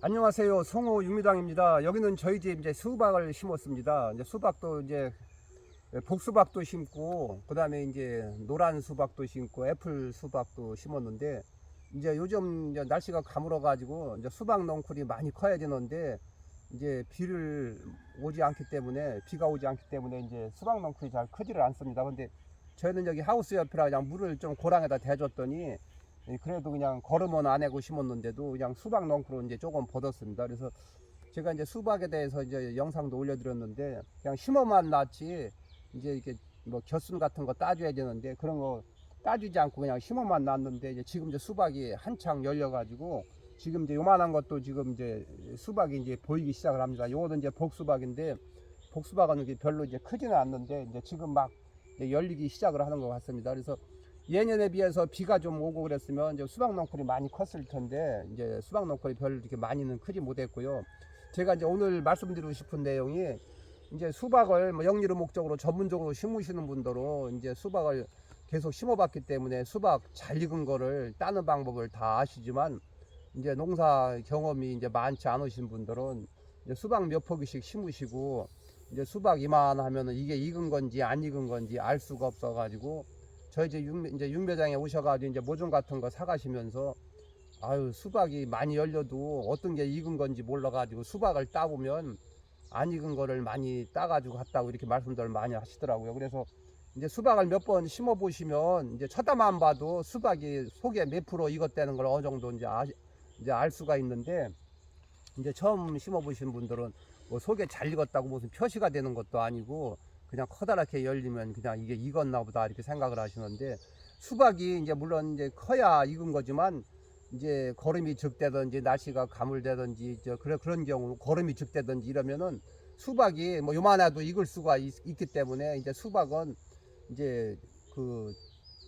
안녕하세요. 송호 육미당입니다. 여기는 저희 집 이제 수박을 심었습니다. 이제 수박도 이제 복수박도 심고 그다음에 이제 노란 수박도 심고 애플 수박도 심었는데 이제 요즘 이제 날씨가 가물어 가지고 이제 수박 넝쿨이 많이 커야 되는데 이제 비를 오지 않기 때문에 비가 오지 않기 때문에 이제 수박 넝쿨이 잘 크지를 않습니다. 근데 저희는 여기 하우스 옆이라 그냥 물을 좀 고랑에다 대줬더니 예, 그래도 그냥 걸음은 안 해고 심었는데도 그냥 수박 넝쿨은 이제 조금 벗었습니다. 그래서 제가 이제 수박에 대해서 이제 영상도 올려드렸는데 그냥 심어만 놨지 이제 이렇게 뭐 겨순 같은 거 따줘야 되는데 그런 거 따주지 않고 그냥 심어만 놨는데 이제 지금 이제 수박이 한창 열려가지고 지금 이제 요만한 것도 지금 이제 수박이 이제 보이기 시작을 합니다. 요거도 이제 복수박인데 복수박은 별로 이제 크지는 않는데 이제 지금 막 이제 열리기 시작을 하는 것 같습니다. 그래서 예년에 비해서 비가 좀 오고 그랬으면 이제 수박 넝쿨이 많이 컸을 텐데 이제 수박 넝쿨이 별 이렇게 많이는 크지 못했고요. 제가 이제 오늘 말씀드리고 싶은 내용이 이제 수박을 뭐 영리로 목적으로 전문적으로 심으시는 분들은 이제 수박을 계속 심어봤기 때문에 수박 잘 익은 거를 따는 방법을 다 아시지만 이제 농사 경험이 이제 많지 않으신 분들은 이제 수박 몇 포기씩 심으시고 이제 수박 이만하면은 이게 익은 건지 안 익은 건지 알 수가 없어가지고 저희 이제 육 이제 육매장에 오셔가지고 이제 모종 같은 거 사가시면서 아유 수박이 많이 열려도 어떤 게 익은 건지 몰라가지고 수박을 따보면 안 익은 거를 많이 따가지고 갔다고 이렇게 말씀들을 많이 하시더라고요. 그래서 이제 수박을 몇 번 심어 보시면 이제 쳐다만 봐도 수박이 속에 몇 프로 익었다는 걸 어느 정도 이제 아, 이제 알 수가 있는데 이제 처음 심어 보신 분들은 뭐 속에 잘 익었다고 무슨 표시가 되는 것도 아니고 그냥 커다랗게 열리면 그냥 이게 익었나 보다 이렇게 생각을 하시는데 수박이 이제 물론 이제 커야 익은 거지만 이제 걸음이 적대든지 날씨가 가물대든지 저 그래 그런 경우 걸음이 적대든지 이러면은 수박이 뭐 요만해도 익을 수가 있, 기 때문에 이제 수박은 이제 그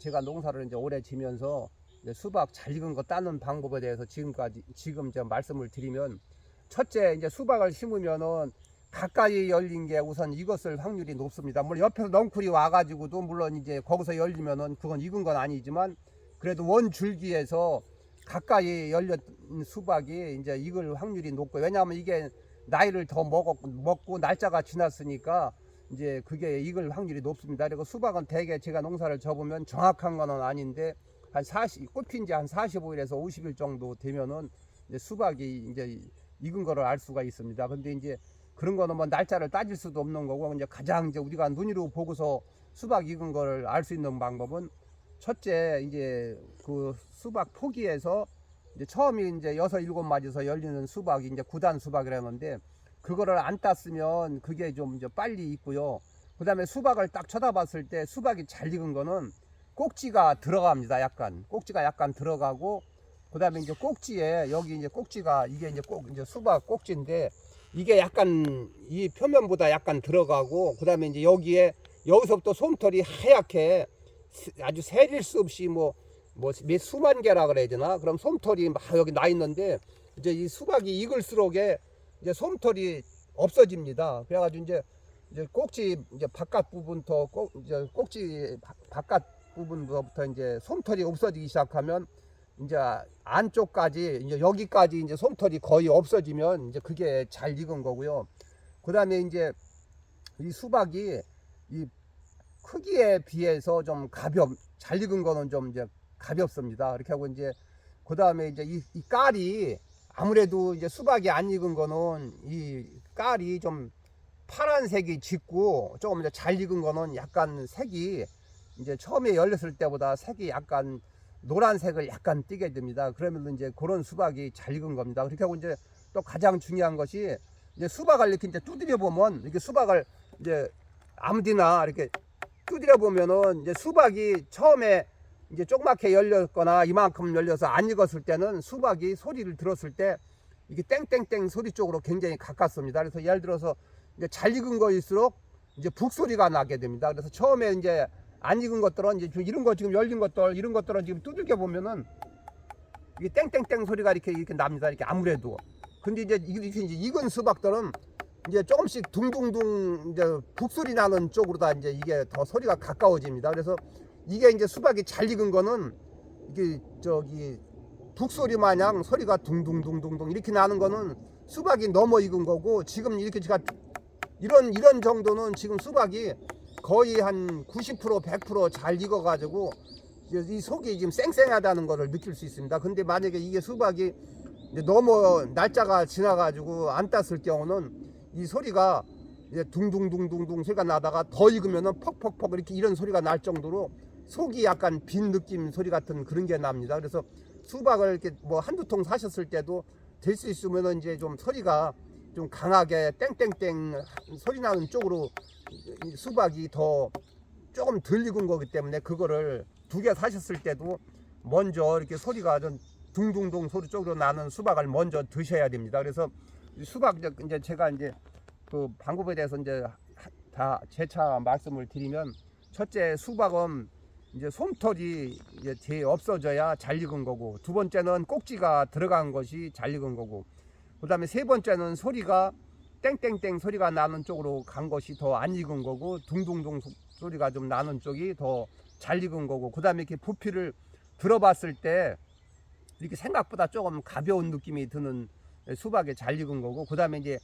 제가 농사를 이제 오래 지면서 이제 수박 잘 익은 거 따는 방법에 대해서 지금까지 지금 제가 말씀을 드리면 첫째 이제 수박을 심으면은 가까이 열린 게 우선 익었을 확률이 높습니다. 물론 옆에서 넝쿨이 와가지고도 물론 이제 거기서 열리면은 그건 익은 건 아니지만 그래도 원 줄기에서 가까이 열린 수박이 이제 익을 확률이 높고 왜냐하면 이게 나이를 더 먹었, 먹고 날짜가 지났으니까 이제 그게 익을 확률이 높습니다. 그리고 수박은 대개 제가 농사를 접으면 정확한 거는 아닌데 한 40, 꽃핀 지한 45일에서 50일 정도 되면은 이제 수박이 이제 익은 거를 알 수가 있습니다. 근데 이제 그런 거는 뭐 날짜를 따질 수도 없는 거고 이제 가장 이제 우리가 눈으로 보고서 수박 익은 거를 알 수 있는 방법은 첫째 이제 그 수박 포기에서 이제 처음이 이제 여섯 일곱 마디에서 열리는 수박이 이제 구단 수박이라는데 그거를 안 땄으면 그게 좀 이제 빨리 익고요. 그다음에 수박을 딱 쳐다봤을 때 수박이 잘 익은 거는 꼭지가 들어갑니다. 약간 꼭지가 약간 들어가고 그다음에 이제 꼭지에 여기 이제 꼭지가 이게 이제 꼭 이제 수박 꼭지인데 이게 약간 이 표면보다 약간 들어가고 그다음에 이제 여기에 여기서부터 솜털이 하얗게 아주 세릴 수 없이 뭐, 뭐, 몇 수만 개라 그래야 되나? 그럼 솜털이 막 여기 나 있는데, 이제 이 수박이 익을수록에 이제 솜털이 없어집니다. 그래가지고 이제, 이제 꼭지, 이제 바깥 부분부터 꼭, 이제 꼭지 바- 바깥 부분부터 이제 솜털이 없어지기 시작하면, 이제 안쪽까지, 이제 여기까지 이제 솜털이 거의 없어지면, 이제 그게 잘 익은 거고요. 그 다음에 이제 이 수박이 이 크기에 비해서 좀 가볍, 잘 익은 거는 좀 이제 가볍습니다. 이렇게 하고 이제 그 다음에 이제 이, 이 깔이 아무래도 이제 수박이 안 익은 거는 이 깔이 좀 파란색이 짙고 조금 이제 잘 익은 거는 약간 색이 이제 처음에 열렸을 때보다 색이 약간 노란색을 약간 띠게 됩니다. 그러면 이제 그런 수박이 잘 익은 겁니다. 그렇게 하고 이제 또 가장 중요한 것이 이제 수박을 이렇게 이제 두드려 보면 이렇게 수박을 이제 아무데나 이렇게 두드려 보면은 이제 수박이 처음에 이제 조그맣게 열렸거나 이만큼 열려서 안 익었을 때는 수박이 소리를 들었을 때 이게 땡땡땡 소리 쪽으로 굉장히 가깝습니다. 그래서 예를 들어서 이제 잘 익은 거일수록 이제 북소리가 나게 됩니다. 그래서 처음에 이제 안 익은 것들은 이제 이런 거 지금 열린 것들 이런 것들은 지금 두들겨 보면은 이게 땡땡땡 소리가 이렇게 이렇게 납니다. 이렇게 아무래도. 근데 이제 이게 이제 익은 수박들은 이제 조금씩 둥둥둥 이제 북소리 나는 쪽으로 다 이제 이게 더 소리가 가까워집니다. 그래서 이게 이제 수박이 잘 익은 거는 이게 저기 북소리 마냥 소리가 둥둥둥둥둥 이렇게 나는 거는 수박이 넘어 익은 거고 지금 이렇게 제가 이런 이런 정도는 지금 수박이 거의 한 90% 100%잘 익어 가지고 이 속이 지금 쌩쌩하다는 것을 느낄 수 있습니다. 근데 만약에 이게 수박이 너무 날짜가 지나 가지고 안 땄을 경우는 이 소리가 둥둥둥둥둥 소리가 나다가 더 익으면은 퍽퍽퍽 이렇게 이런 소리가 날 정도로 속이 약간 빈 느낌 소리 같은 그런 게 납니다. 그래서 수박을 이렇게 뭐 한두 통 사셨을 때도 될 수 있으면은 이제 좀 소리가 좀 강하게 땡땡땡 소리 나는 쪽으로 이 수박이 더 조금 덜 익은 거기 때문에 그거를 두 개 사셨을 때도 먼저 이렇게 소리가 좀 둥둥둥 소리 쪽으로 나는 수박을 먼저 드셔야 됩니다. 그래서 이 수박 이제 제가 이제 그 방법에 대해서 이제 다 재차 말씀을 드리면 첫째 수박은 이제 솜털이 이제 제 없어져야 잘 익은 거고 두 번째는 꼭지가 들어간 것이 잘 익은 거고 그 다음에 세 번째는 소리가 땡땡땡 소리가 나는 쪽으로 간 것이 더 안 익은 거고 둥둥둥 소- 소리가 좀 나는 쪽이 더 잘 익은 거고 그 다음에 이렇게 부피를 들어봤을 때 이렇게 생각보다 조금 가벼운 느낌이 드는 수박에 잘 익은 거고 그 다음에 이제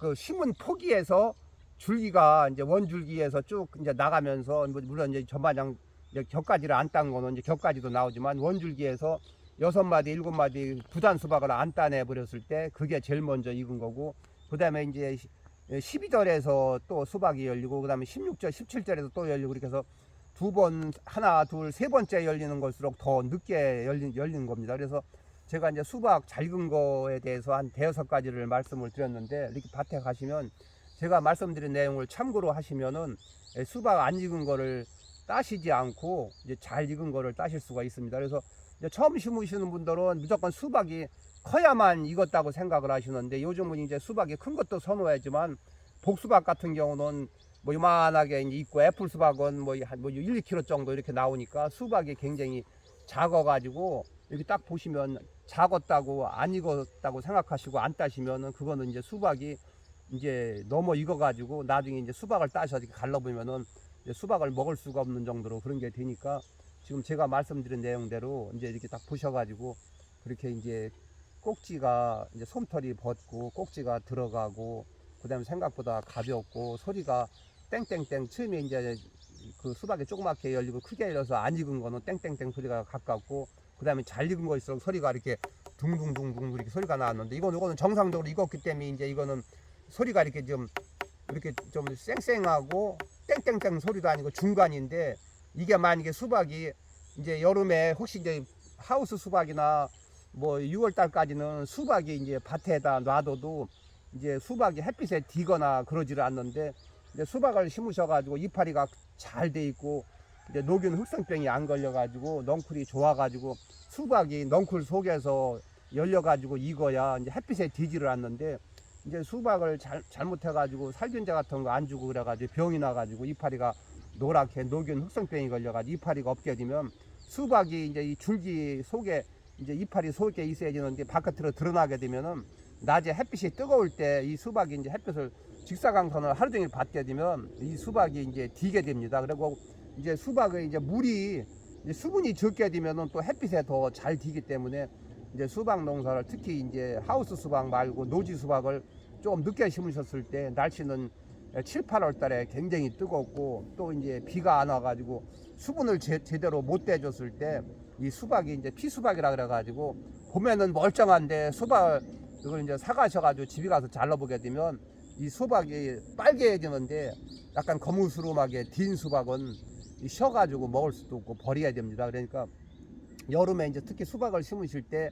그 심은 포기에서 줄기가 이제 원줄기에서 쭉 이제 나가면서 뭐 물론 이제 전반장 이제 격가지를 안 딴 거는 이제 격가지도 나오지만 원줄기에서 여섯 마디 일곱 마디 부단 수박을 안 따내 버렸을 때 그게 제일 먼저 익은 거고 그다음에 이제 12절에서 또 수박이 열리고 그다음에 16절 17절에서 또 열리고 그렇게 해서 두 번 하나 둘 세 번째 열리는 걸수록 더 늦게 열린 열리는 겁니다. 그래서 제가 이제 수박 잘 익은 거에 대해서 한 대여섯 가지를 말씀을 드렸는데 이렇게 밭에 가시면 제가 말씀드린 내용을 참고로 하시면은 예, 수박 안 익은 거를 따시지 않고 이제 잘 익은 거를 따실 수가 있습니다. 그래서 처음 심으시는 분들은 무조건 수박이 커야만 익었다고 생각을 하시는데 요즘은 이제 수박이 큰 것도 선호하지만 복수박 같은 경우는 뭐 요만하게 있고 애플 수박은 뭐한뭐 1, 2kg 정도 이렇게 나오니까 수박이 굉장히 작아가지고 이렇게 딱 보시면 작았다고 안 익었다고 생각하시고 안 따시면은 그거는 이제 수박이 이제 넘어 익어가지고 나중에 이제 수박을 따서 이렇게 갈라보면은 수박을 먹을 수가 없는 정도로 그런 게 되니까 지금 제가 말씀드린 내용대로 이제 이렇게 딱 보셔가지고 그렇게 이제 꼭지가 이제 솜털이 벗고 꼭지가 들어가고 그다음에 생각보다 가볍고 소리가 땡땡땡 처음에 이제 그 수박이 조그맣게 열리고 크게 열려서 안 익은 거는 땡땡땡 소리가 가깝고 그다음에 잘 익은 거일수록 소리가 이렇게 둥둥둥둥 이렇게 소리가 나왔는데 이거는 이거는 정상적으로 익었기 때문에 이제 이거는 소리가 이렇게 좀 이렇게 좀 쌩쌩하고 땡땡땡 소리도 아니고 중간인데 이게 만약에 수박이 이제 여름에 혹시 이제 하우스 수박이나 뭐 6월 달까지는 수박이 이제 밭에다 놔둬도 이제 수박이 햇빛에 디거나 그러지를 않는데 이제 수박을 심으셔가지고 이파리가 잘 돼 있고 이제 녹균 흑성병이 안 걸려가지고 넝쿨이 좋아가지고 수박이 넝쿨 속에서 열려가지고 익어야 이제 햇빛에 디지를 않는데 이제 수박을 잘, 잘못해가지고 살균제 같은 거 안 주고 그래가지고 병이 나가지고 이파리가 노랗게 녹균 흑성병이 걸려가지고 이파리가 없게 되면 수박이 이제 이 줄기 속에 이제 이파리 속에 있어야 되는데 바깥으로 드러나게 되면은 낮에 햇빛이 뜨거울 때 이 수박이 이제 햇빛을 직사광선을 하루 종일 받게 되면 이 수박이 이제 디게 됩니다. 그리고 이제 수박의 이제 물이 이제 수분이 적게 되면은 또 햇빛에 더잘 디기 때문에 이제 수박 농사를 특히 이제 하우스 수박 말고 노지 수박을 조금 늦게 심으셨을 때 날씨는 7, 8월 달에 굉장히 뜨겁고 또 이제 비가 안 와가지고 수분을 제, 제대로 못 대줬을 때 이 수박이 이제 피수박이라 그래가지고 봄에는 멀쩡한데 수박 이걸 이제 사가셔가지고 집에 가서 잘라보게 되면 이 수박이 빨개지는데 약간 거무스름하게 딘 수박은 이 쉬어가지고 먹을 수도 없고 버려야 됩니다. 그러니까 여름에 이제 특히 수박을 심으실 때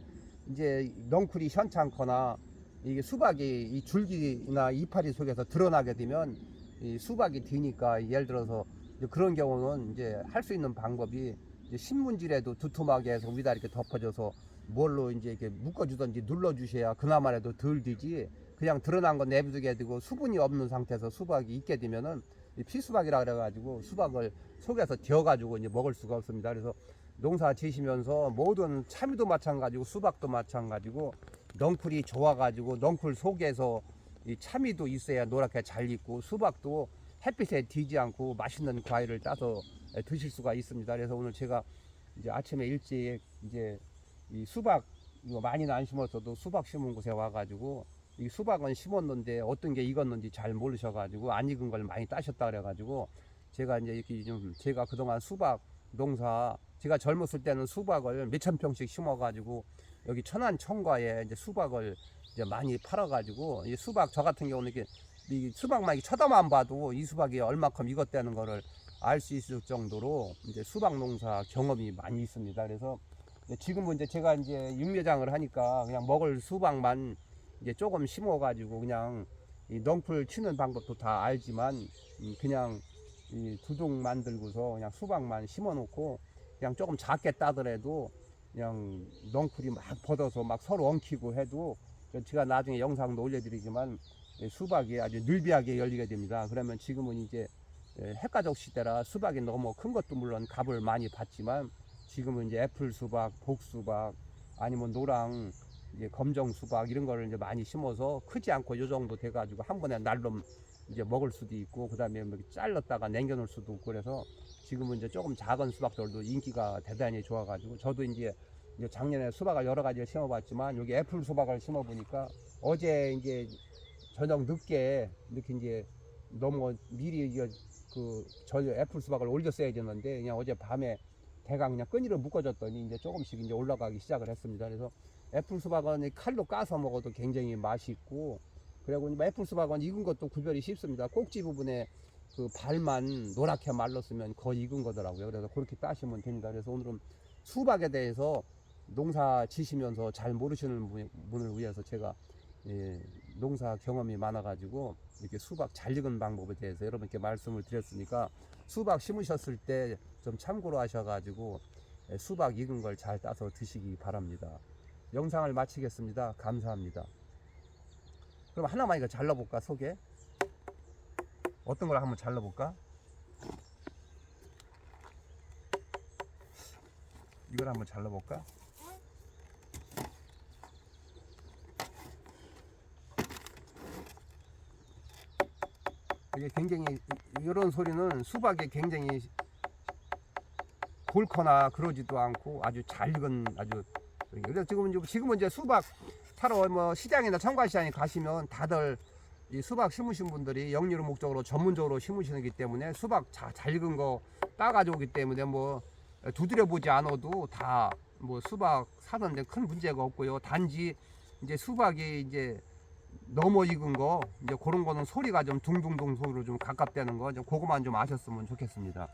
이제 넝쿨이 현찮거나 이게 수박이 이 줄기나 이파리 속에서 드러나게 되면 이 수박이 뒤니까 예를 들어서 이제 그런 경우는 이제 할 수 있는 방법이 신문지라도 두툼하게 해서 위다 이렇게 덮어줘서 뭘로 이제 이렇게 묶어주든지 눌러주셔야 그나마라도 덜 되지 그냥 드러난 거 내비두게 되고 수분이 없는 상태에서 수박이 있게 되면은 이 피수박이라 그래가지고 수박을 속에서 데워가지고 이제 먹을 수가 없습니다. 그래서 농사 지시면서 모든 참이도 마찬가지고 수박도 마찬가지고 넝쿨이 좋아가지고 넝쿨 속에서 이 참이도 있어야 노랗게 잘 익고 수박도 햇빛에 뒤지 않고 맛있는 과일을 따서 드실 수가 있습니다. 그래서 오늘 제가 이제 아침에 일찍 이제 이 수박 이거 많이는 안 심었어도 수박 심은 곳에 와가지고 이 수박은 심었는데 어떤 게 익었는지 잘 모르셔가지고 안 익은 걸 많이 따셨다 그래가지고 제가 이제 이렇게 좀 제가 그동안 수박 농사 제가 젊었을 때는 수박을 몇천 평씩 심어가지고 여기 천안 청과에 이제 수박을 이제 많이 팔아가지고 이 수박 저 같은 경우는 이렇게 이 수박만 이렇게 쳐다만 봐도 이 수박이 얼마큼 익었다는 거를 알 수 있을 정도로 이제 수박 농사 경험이 많이 있습니다. 그래서 지금은 이제 제가 이제 육묘장을 하니까 그냥 먹을 수박만 이제 조금 심어가지고 그냥 이 넝풀 치는 방법도 다 알지만 음, 그냥 이 두둥 만들고서 그냥 수박만 심어놓고 그냥 조금 작게 따더라도 그냥 넝풀이 막 벗어서 막 서로 엉키고 해도 제가 나중에 영상도 올려드리지만 이 수박이 아주 늘비하게 열리게 됩니다. 그러면 지금은 이제 예, 핵가족 시대라 수박이 너무 큰 것도 물론 값을 많이 받지만 지금은 이제 애플 수박, 복 수박 아니면 노랑 이제 검정 수박 이런 거를 이제 많이 심어서 크지 않고 요 정도 돼가지고 한 번에 날로 이제 먹을 수도 있고 그다음에 뭐 잘랐다가 남겨놓을 수도 있고 그래서 지금은 이제 조금 작은 수박들도 인기가 대단히 좋아가지고 저도 이제 작년에 수박을 여러 가지를 심어봤지만 여기 애플 수박을 심어보니까 어제 이제 저녁 늦게 이렇게 이제 너무 미리 그저 애플 수박을 올렸어야 되는데 그냥 어제 밤에 대강 그냥 끈이로 묶어줬더니 이제 조금씩 이제 올라가기 시작을 했습니다. 그래서 애플 수박은 이 칼로 까서 먹어도 굉장히 맛있고 그리고 뭐 애플 수박은 익은 것도 구별이 쉽습니다. 꼭지 부분에 그 발만 노랗게 말랐으면 거의 익은 거더라고요. 그래서 그렇게 따시면 됩니다. 그래서 오늘은 수박에 대해서 농사 지시면서 잘 모르시는 분- 분을 위해서 제가 예, 농사 경험이 많아가지고 이렇게 수박 잘 익은 방법에 대해서 여러분께 말씀을 드렸으니까 수박 심으셨을 때 좀 참고로 하셔가지고 예, 수박 익은 걸 잘 따서 드시기 바랍니다. 영상을 마치겠습니다. 감사합니다. 그럼 하나만 이거 잘라볼까 속에? 어떤 걸 한번 잘라볼까? 이걸 한번 잘라볼까? 이게 굉장히 이런 소리는 수박이 굉장히 골거나 그러지도 않고 아주 잘 익은 아주 그래서 지금은 지금은 이제 수박 사러 뭐 시장이나 청과시장에 가시면 다들 이 수박 심으신 분들이 영유로 목적으로 전문적으로 심으시기 때문에 수박 자, 잘 익은 거 따가지고 오기 때문에 뭐 두드려 보지 않아도 다 뭐 수박 사던데 큰 문제가 없고요. 단지 이제 수박이 이제 넘어 익은 거 이제 그런 거는 소리가 좀 둥둥둥 소리로 좀 가깝다는 거 좀 그거만 좀 아셨으면 좋겠습니다.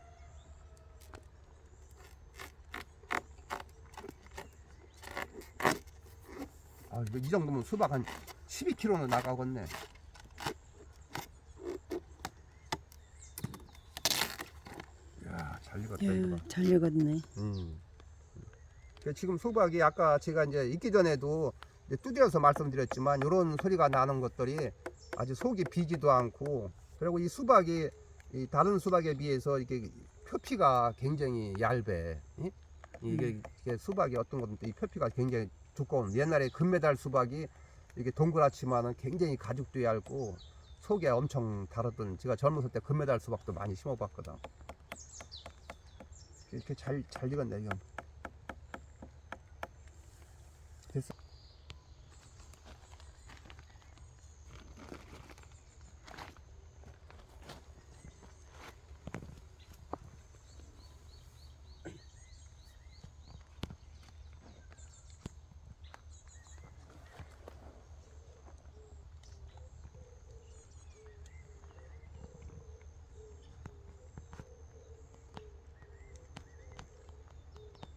아, 이 정도면 수박 한 12kg는 나가겠네. 야, 잘 익었다 이거. 야, 잘 익었네. 음. 그 지금 수박이 아까 제가 이제 익기 전에도 이제 두드려서 말씀드렸지만 이런 소리가 나는 것들이 아주 속이 비지도 않고 그리고 이 수박이 이 다른 수박에 비해서 이게 표피가 굉장히 얇아. 이? 이게, 이게 수박이 어떤 것도 이 표피가 굉장히 두꺼운 옛날에 금메달 수박이 이게 동그랗지만은 굉장히 가죽도 얇고 속에 엄청 달았던 제가 젊었을 때 금메달 수박도 많이 심어봤거든. 이렇게 잘 잘 익었네 이건.